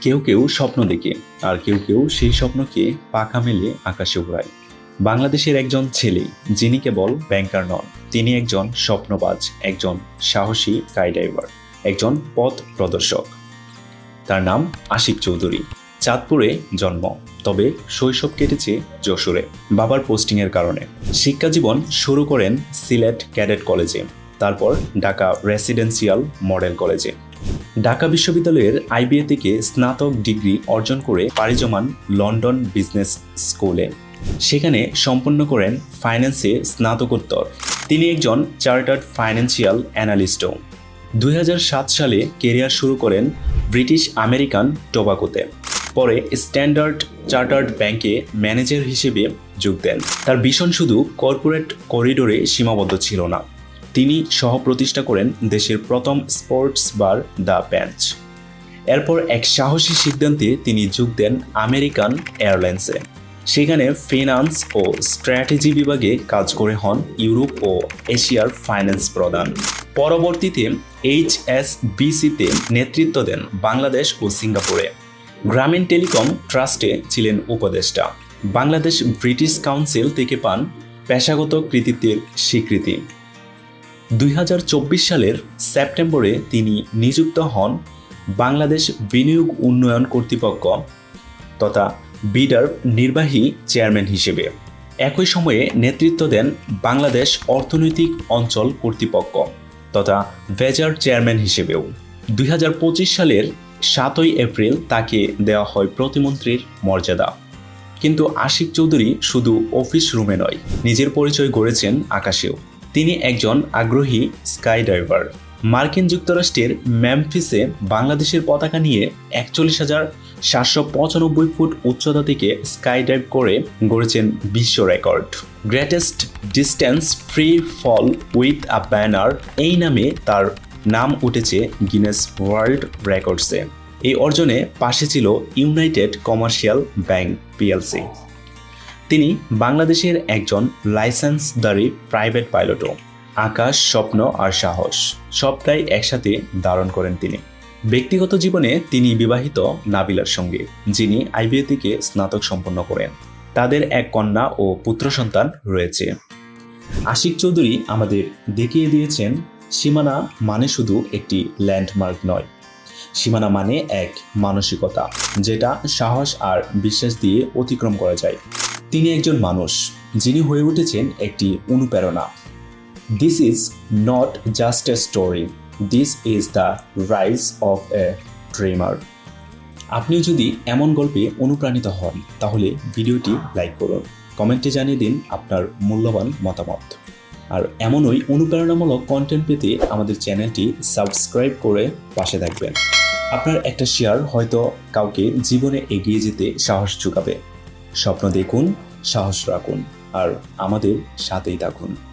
কেউ কেউ স্বপ্ন দেখে, আর কেউ কেউ সেই স্বপ্নকে পাখা মেলে আকাশে উড়ায়। বাংলাদেশের একজন ছেলে, যিনি কেবল ব্যাংকার নন, তিনি একজন স্বপ্নবাজ, একজন সাহসী স্কাইডাইভার একজন পথ প্রদর্শক। তার নাম আশিক চৌধুরী। চাঁদপুরে জন্ম, তবে শৈশব কেটেছে যশোরে, বাবার পোস্টিংয়ের কারণে। শিক্ষা জীবন শুরু করেন সিলেট ক্যাডেট কলেজে, তারপর ঢাকা রেসিডেন্সিয়াল মডেল কলেজে। ঢাকা বিশ্ববিদ্যালয়ের আইবিএ থেকে স্নাতক ডিগ্রি অর্জন করে পাড়ি জমান লন্ডন বিজনেস স্কুলে। সেখানে সম্পন্ন করেন ফাইন্যান্সে স্নাতকোত্তর। তিনি একজন চার্টার্ড ফাইন্যান্সিয়াল অ্যানালিস্টও। দু হাজার সাত সালে কেরিয়ার শুরু করেন ব্রিটিশ আমেরিকান টোবাকোতে। পরে স্ট্যান্ডার্ড চার্টার্ড ব্যাংকে ম্যানেজার হিসেবে যোগ দেন। তার ভীষণ শুধু কর্পোরেট করিডোরে সীমাবদ্ধ ছিল না। তিনি সহ প্রতিষ্ঠা করেন দেশের প্রথম স্পোর্টস বার দ্য প্যাঞ্চ এরপর এক সাহসী সিদ্ধান্তে তিনি যোগ দেন আমেরিকান এয়ারলাইন্সে। সেখানে ফিনান্স ও স্ট্র্যাটেজি বিভাগে কাজ করে হন ইউরোপ ও এশিয়ার ফাইন্যান্স প্রধান। পরবর্তীতে এইচ এস বিসিতে নেতৃত্ব দেন বাংলাদেশ ও সিঙ্গাপুরে। গ্রামীণ টেলিকম ট্রাস্টে ছিলেন উপদেষ্টা। বাংলাদেশ ব্রিটিশ কাউন্সিল থেকে পান পেশাগত কৃতিত্বের স্বীকৃতি। দুই হাজার চব্বিশ সালের সেপ্টেম্বরে তিনি নিযুক্ত হন বাংলাদেশ বিনিয়োগ উন্নয়ন কর্তৃপক্ষ তথা বিডার নির্বাহী চেয়ারম্যান হিসেবে। একই সময়ে নেতৃত্ব দেন বাংলাদেশ অর্থনৈতিক অঞ্চল কর্তৃপক্ষ তথা ভেজার চেয়ারম্যান হিসেবেও। দুই হাজার পঁচিশ সালের সাতই এপ্রিল তাকে দেওয়া হয় প্রতিমন্ত্রীর মর্যাদা। কিন্তু আশিক চৌধুরী শুধু অফিস রুমে নয়, নিজের পরিচয় গড়েছেন আকাশেও। তিনি একজন আগ্রহী স্কাই ডাইভার মার্কিন যুক্তরাষ্ট্রের ম্যামফিসে বাংলাদেশের পতাকা নিয়ে একচল্লিশ হাজার সাতশো পঁচানব্বই ফুট উচ্চতা থেকে স্কাই ডাইভ করে গড়েছেন বিশ্ব record. Greatest distance free fall with a banner এই নামে তার নাম উঠেছে গিনেস ওয়ার্ল্ড রেকর্ডসে। এই অর্জনে পাশে ছিল ইউনাইটেড কমার্শিয়াল ব্যাংক, পিএলসি। তিনি বাংলাদেশের একজন লাইসেন্সদারি প্রাইভেট পাইলটও। আকাশ, স্বপ্ন আর সাহস সবটাই একসাথে ধারণ করেন তিনি। ব্যক্তিগত জীবনে তিনি বিবাহিত নাবিলার সঙ্গে, যিনি আইবিএ থেকে স্নাতক সম্পন্ন করেন। তাদের এক কন্যা ও পুত্র সন্তান রয়েছে। আশিক চৌধুরী আমাদের দেখিয়ে দিয়েছেন, সীমানা মানে শুধু একটি ল্যান্ডমার্ক নয়। সীমানা মানে এক মানসিকতা, যেটা সাহস আর বিশ্বাস দিয়ে অতিক্রম করা যায়। তিনি একজন মানুষ, যিনি হয়ে উঠেছেন একটি অনুপ্রেরণা। This is not just a story this is the rise of a dreamer আপনিও যদি এমন গল্পে অনুপ্রাণিত হন, তাহলে ভিডিওটি লাইক করুন। কমেন্টে জানিয়ে দিন আপনার মূল্যবান মতামত। আর এমনই অনুপ্রেরণামূলক কন্টেন্ট পেতে আমাদের চ্যানেলটি সাবস্ক্রাইব করে পাশে থাকবেন। আপনার একটা শেয়ার হয়তো কাউকে জীবনে এগিয়ে যেতে সাহস যোগাবে। স্বপ্ন দেখুন সাহস রাখুন আর আমাদের সাথেই থাকুন।